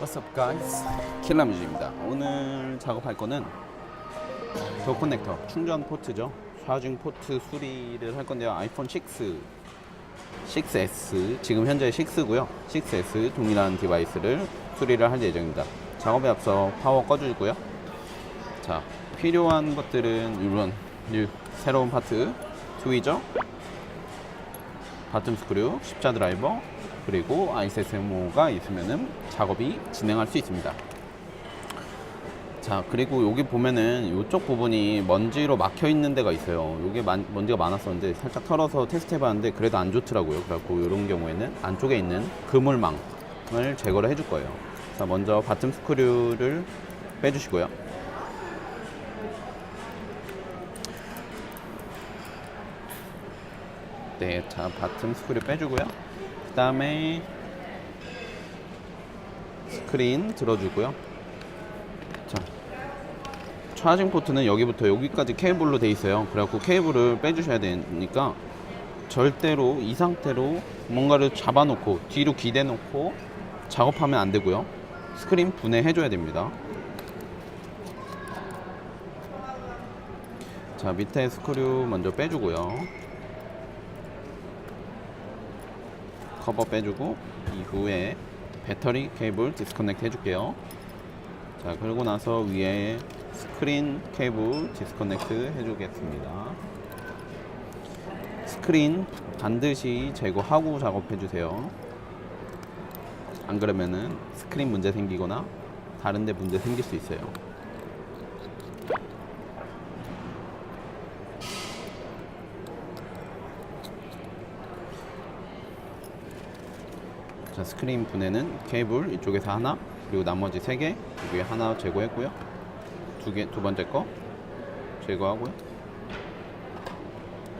What's up guys? 킬라뮤즈입니다. 오늘 작업할 거는 더 커넥터 충전 포트죠. 샤징 포트 수리를 할 건데요. 아이폰 6 6S 지금 현재 6고요. 6S 동일한 디바이스를 수리를 할 예정입니다. 작업에 앞서 파워 꺼주고요. 자 필요한 것들은 이 새로운 파트 트위저 바텀 스크류, 십자 드라이버, 그리고 ISSMO가 있으면은 작업이 진행할 수 있습니다. 자, 그리고 여기 보면은 이쪽 부분이 먼지로 막혀 있는 데가 있어요. 이게 만- 먼지가 많았었는데 살짝 털어서 테스트 해봤는데 그래도 안 좋더라고요. 그래갖고 이런 경우에는 안쪽에 있는 그물망을 제거를 해줄 거예요. 자, 먼저 바텀 스크류를 빼주시고요. 네, 자 바텀 스크류 빼주고요. 그 다음에 스크린 들어주고요. 자, 차징 포트는 여기부터 여기까지 케이블로 돼 있어요. 그래갖고 케이블을 빼주셔야 되니까 절대로 이 상태로 뭔가를 잡아놓고 뒤로 기대놓고 작업하면 안 되고요. 스크린 분해해줘야 됩니다. 자, 밑에 스크류 먼저 빼주고요. 커버 빼주고 이후에 배터리 케이블 디스커넥트 해줄게요. 자 그러고 나서 위에 스크린 케이블 디스커넥트 해주겠습니다. 스크린 반드시 제거하고 작업해주세요. 안 그러면은 스크린 문제 생기거나 다른데 문제 생길 수 있어요 자 스크린 분해는 케이블 이쪽에서 하나 그리고 나머지 세 개 여기 하나 제거했고요. 두 개 두 번째 거 제거하고요.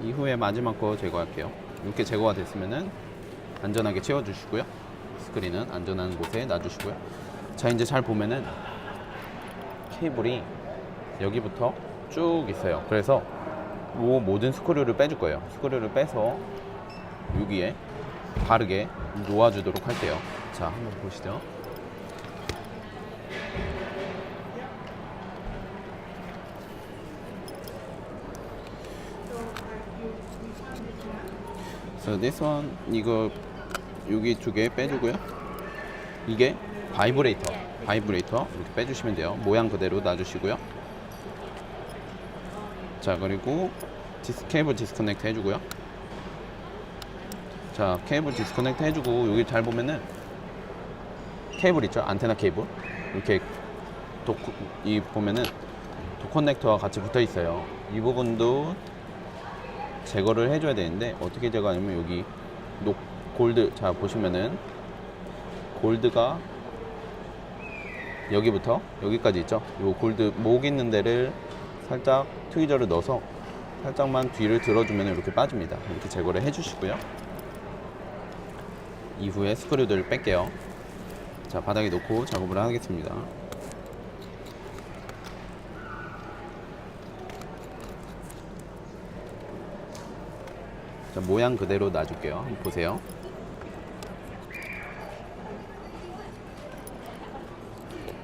이후에 마지막 거 제거할게요. 이렇게 제거가 됐으면은 안전하게 채워주시고요. 스크린은 안전한 곳에 놔주시고요. 자 이제 잘 보면은 케이블이 여기부터 쭉 있어요. 그래서 이 모든 스크류를 빼줄 거예요. 스크류를 빼서 여기에 바르게 놓아주도록 할게요. 자, 한번 보시죠. So this one 이거 여기 두 개 빼주고요. 이게 바이브레이터, 바이브레이터 이렇게 빼주시면 돼요. 모양 그대로 놔주시고요. 자 그리고 디스, 케이블 디스커넥트 해주고요. 자 케이블 디스커넥트 해주고 여기 잘 보면은 케이블 있죠? 안테나 케이블? 이렇게 도, 이 보면은 도 커넥터와 같이 붙어 있어요. 이 부분도 제거를 해줘야 되는데 어떻게 제거하냐면 여기 녹 골드 자 보시면은 골드가 여기부터 여기까지 있죠? 요 골드 목 있는 데를 살짝 트위저를 넣어서 살짝만 뒤를 들어주면 이렇게 빠집니다. 이렇게 제거를 해주시고요 이후에 스크류들을 뺄게요. 자, 바닥에 놓고 작업을 하겠습니다. 자, 모양 그대로 놔줄게요. 한번 보세요.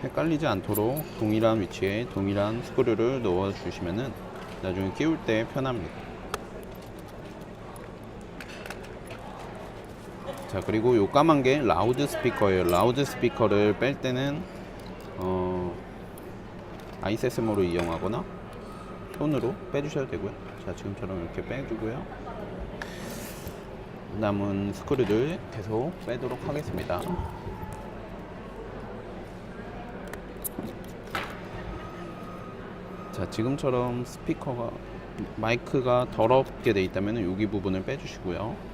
헷갈리지 않도록 동일한 위치에 동일한 스크류를 넣어 주시면은 나중에 끼울 때 편합니다. 자 그리고 요 까만 게 라우드 스피커예요. 라우드 스피커를 뺄 때는 어 아이세스모로 이용하거나 손으로 빼주셔도 되고요. 자 지금처럼 이렇게 빼주고요. 남은 스크류들 계속 빼도록 하겠습니다. 자 지금처럼 스피커가 마이크가 더럽게 돼 있다면 여기 부분을 빼주시고요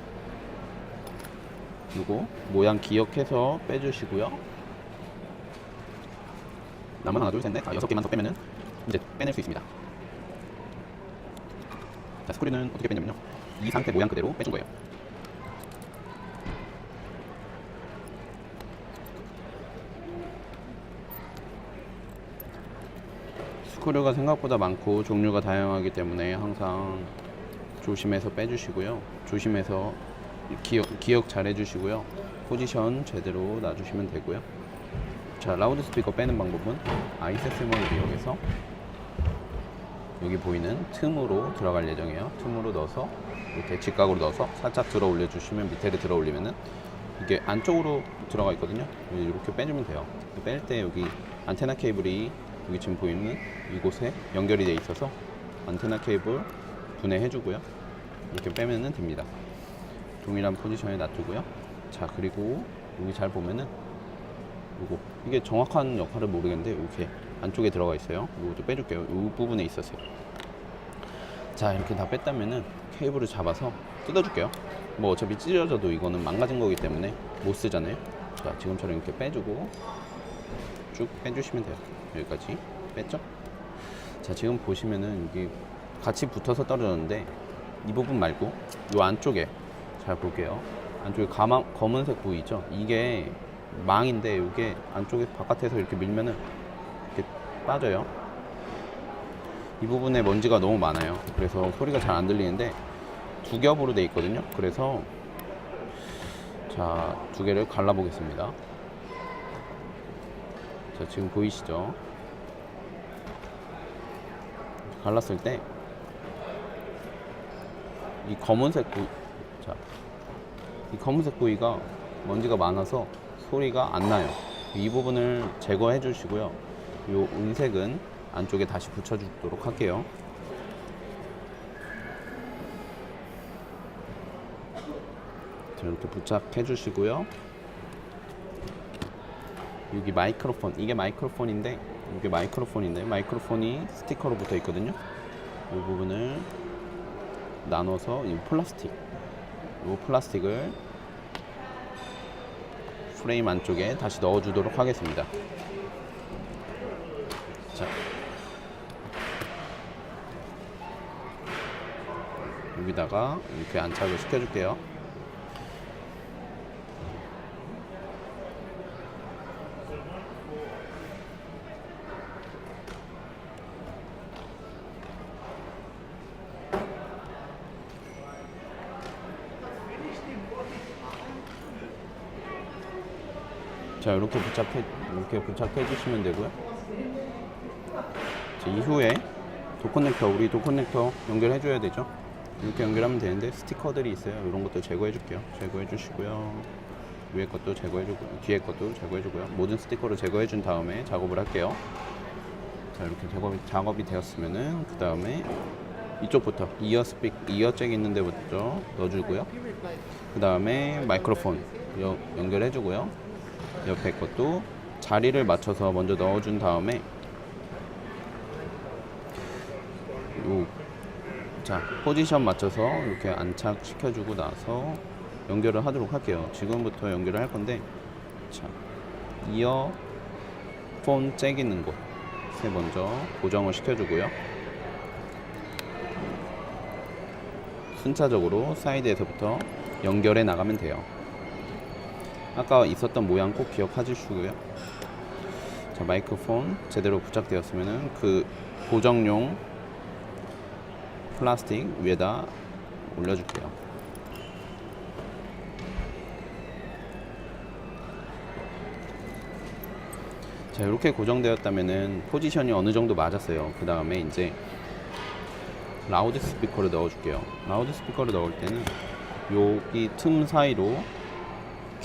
그리고 모양 기억해서 빼주시고요. 남은 하나, 둘, 셋, 넷, 다 여섯 개만 더 빼면은 이제 빼낼 수 있습니다. 자, 스크류는 어떻게 빼냐면요. 이 상태 모양 그대로 빼준 거예요. 스크류가 생각보다 많고 종류가 다양하기 때문에 항상 조심해서 빼주시고요. 조심해서 기억, 기억 잘 해주시고요. 포지션 제대로 놔주시면 되고요. 자 라우드 스피커 빼는 방법은 아이세스모를 이용해서 여기 보이는 틈으로 들어갈 예정이에요. 틈으로 넣어서 이렇게 직각으로 넣어서 살짝 들어 올려주시면 밑에를 들어 올리면은 이게 안쪽으로 들어가 있거든요. 이렇게 빼주면 돼요. 뺄 때 여기 안테나 케이블이 여기 지금 보이는 이곳에 연결이 돼 있어서 안테나 케이블 분해해주고요. 이렇게 빼면은 됩니다. 동일한 포지션에 놔두고요. 자 그리고 여기 잘 보면은 요거 이게 정확한 역할을 모르겠는데 이렇게 안쪽에 들어가 있어요. 이것도 빼줄게요. 이 부분에 있었어요. 자 이렇게 다 뺐다면은 케이블을 잡아서 뜯어줄게요. 뭐 어차피 찢어져도 이거는 망가진 거기 때문에 못 쓰잖아요. 자 지금처럼 이렇게 빼주고 쭉 빼주시면 돼요. 여기까지 뺐죠? 자 지금 보시면은 이게 같이 붙어서 떨어졌는데 이 부분 말고 이 안쪽에 잘 볼게요. 안쪽에 가마, 검은색 있죠? 이게 망인데 이게 안쪽에 바깥에서 이렇게 밀면은 이렇게 빠져요. 이 부분에 먼지가 너무 많아요. 그래서 소리가 잘 안 들리는데 두 겹으로 돼 있거든요. 그래서 자, 두 개를 갈라 보겠습니다. 자, 지금 보이시죠? 갈랐을 때 이 검은색 부위 자, 이 검은색 부위가 먼지가 많아서 소리가 안 나요. 이 부분을 제거해 주시고요. 이 은색은 안쪽에 다시 붙여 주도록 할게요. 자, 이렇게 부착해 주시고요. 여기 마이크로폰, 이게 마이크로폰인데, 이게 마이크로폰인데, 마이크로폰이 스티커로 붙어 있거든요. 이 부분을 나눠서 이 플라스틱, 이 플라스틱을 프레임 안쪽에 다시 넣어주도록 하겠습니다. 자, 여기다가 이렇게 안착을 시켜줄게요. 이렇게 부착해 이렇게 부착해 주시면 되고요. 자, 이후에 도커넥터 우리 도커넥터 연결해 줘야 되죠. 이렇게 연결하면 되는데 스티커들이 있어요. 이런 것도 제거해 줄게요. 제거해 주시고요. 위에 것도 제거해 주고 뒤에 것도 제거해 주고요. 모든 스티커를 제거해 준 다음에 작업을 할게요. 자 이렇게 작업이 작업이 되었으면은 그 다음에 이쪽부터 이어 스픽 이어 잭 있는 데부터 넣어주고요. 그 다음에 마이크로폰 여- 연결해 주고요. 옆에 것도 자리를 맞춰서 먼저 넣어준 다음에 요, 자 포지션 맞춰서 이렇게 안착시켜주고 나서 연결을 하도록 할게요. 지금부터 연결을 할 건데 자 이어 폰 잭 있는 곳에 먼저 고정을 시켜주고요. 순차적으로 사이드에서부터 연결해 나가면 돼요. 아까 있었던 모양 꼭 기억하시고요. 자, 마이크폰 제대로 부착되었으면은 그 고정용 플라스틱 위에다 올려줄게요. 자, 이렇게 고정되었다면은 포지션이 어느 정도 맞았어요. 그 다음에 이제 라우드 스피커를 넣어줄게요. 라우드 스피커를 넣을 때는 여기 틈 사이로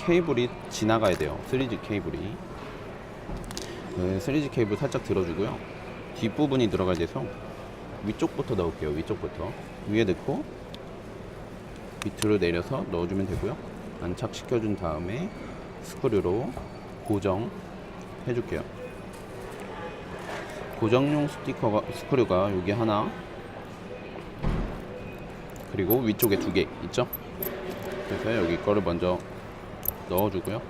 케이블이 지나가야 돼요. 3G 케이블이. 네, 3G 케이블 살짝 들어주고요. 뒷부분이 들어가야 돼서 위쪽부터 넣을게요. 위쪽부터. 위에 넣고 밑으로 내려서 넣어주면 되고요. 안착시켜준 다음에 스크류로 고정 해줄게요. 고정용 스티커가, 스크류가 여기 하나 그리고 위쪽에 두 개 있죠? 그래서 여기 거를 먼저 넣어주고요.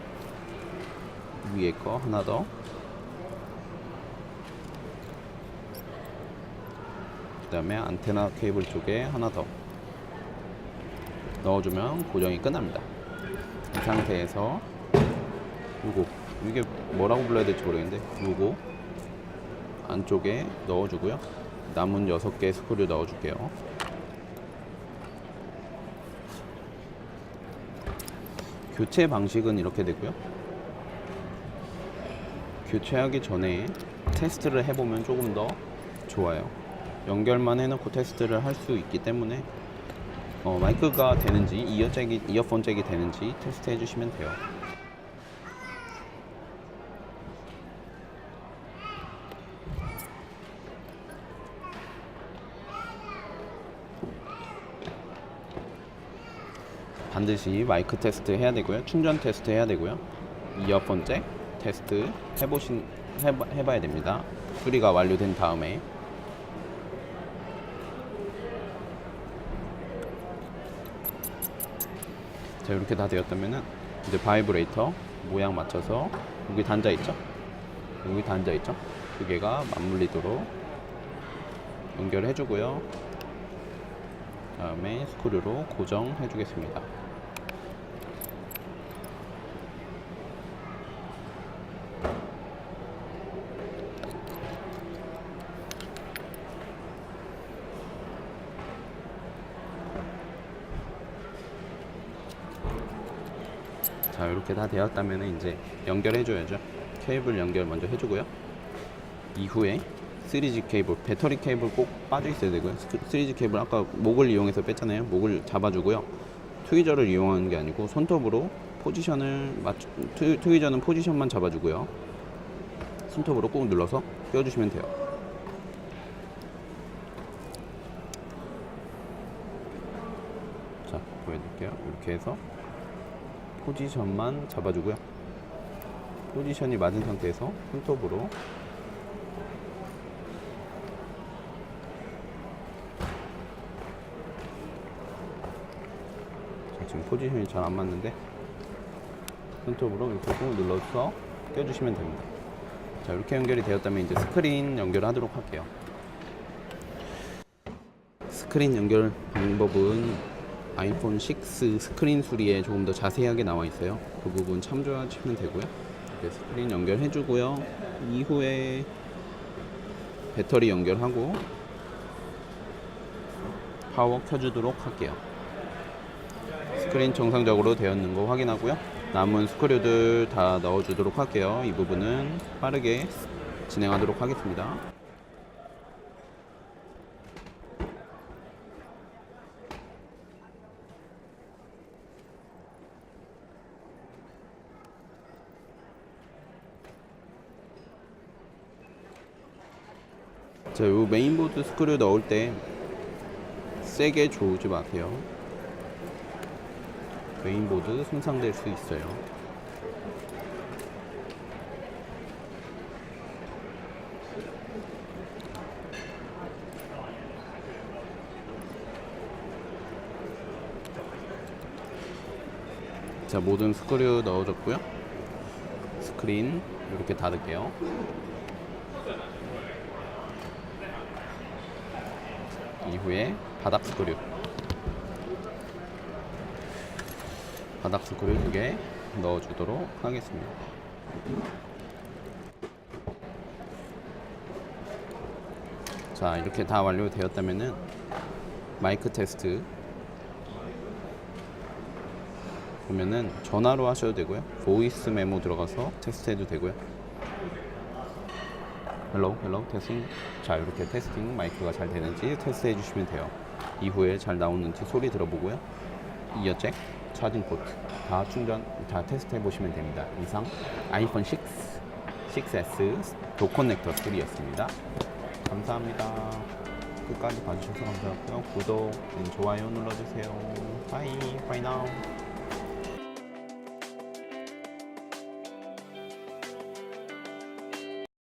위에 거 하나 더. 그 다음에 안테나 케이블 쪽에 하나 더. 넣어주면 고정이 끝납니다. 이 상태에서 요거 이게 뭐라고 불러야 될지 모르겠는데 요거 안쪽에 넣어주고요. 남은 6개 스크류 넣어줄게요. 교체 방식은 이렇게 되고요. 교체하기 전에 테스트를 해보면 조금 더 좋아요. 연결만 해놓고 테스트를 할 수 있기 때문에 어, 마이크가 되는지 이어 잭이 이어폰 잭이 되는지 테스트 해주시면 돼요. 반드시 마이크 테스트 해야 되고요. 충전 테스트 해야 되고요. 이어폰 잭 테스트 해보신 해봐, 해봐야 됩니다. 수리가 완료된 다음에 자 이렇게 다 되었다면은 이제 바이브레이터 모양 맞춰서 여기 단자 있죠? 여기 단자 있죠? 두 개가 맞물리도록 연결해 주고요. 다음에 스크류로 고정해 주겠습니다. 자 이렇게 다 되었다면 이제 연결해 줘야죠. 케이블 연결 먼저 해주고요. 이후에 3G 케이블 배터리 케이블 꼭 빠져 있어야 되고요. 3G 케이블 아까 목을 이용해서 뺐잖아요. 목을 잡아주고요. 트위저를 이용하는 게 아니고 손톱으로 포지션을 맞추 트, 트위저는 포지션만 잡아주고요. 손톱으로 꾹 눌러서 껴주시면 돼요. 자 보여드릴게요. 이렇게 해서 포지션만 잡아주고요. 포지션이 맞은 상태에서 손톱으로 자, 지금 포지션이 잘 안 맞는데 손톱으로 이렇게 꾹 눌러서 껴주시면 됩니다. 자 이렇게 연결이 되었다면 이제 스크린 연결하도록 할게요. 스크린 연결 방법은 아이폰 6 스크린 수리에 조금 더 자세하게 나와 있어요. 그 부분 참조하시면 되고요. 스크린 연결해 주고요. 이후에 배터리 연결하고 파워 켜주도록 할게요. 스크린 정상적으로 되었는 거 확인하고요. 남은 스크류들 다 넣어주도록 할게요. 이 부분은 빠르게 진행하도록 하겠습니다. 자, 요 메인보드 스크류 넣을 때 세게 조지 마세요. 메인보드 손상될 수 있어요. 자, 모든 스크류 넣어줬고요. 스크린 이렇게 닫을게요. 이후에 바닥 스크류 바닥 스크류 두 개 넣어주도록 하겠습니다. 자 이렇게 다 완료되었다면은 마이크 테스트 보면은 전화로 하셔도 되고요. 보이스 메모 들어가서 테스트해도 되고요. 헬로 헬로 테스팅 자 이렇게 테스팅 마이크가 잘 되는지 테스트 해 주시면 돼요. 이후에 잘 나오는지 소리 들어보고요. 이어잭 차징 포트 다 충전 다 테스트 해 보시면 됩니다. 이상 아이폰 6 6S 도커넥터 3였습니다. 감사합니다. 끝까지 봐주셔서 감사하고요. 구독 좋아요 눌러주세요. 바이 바이 나우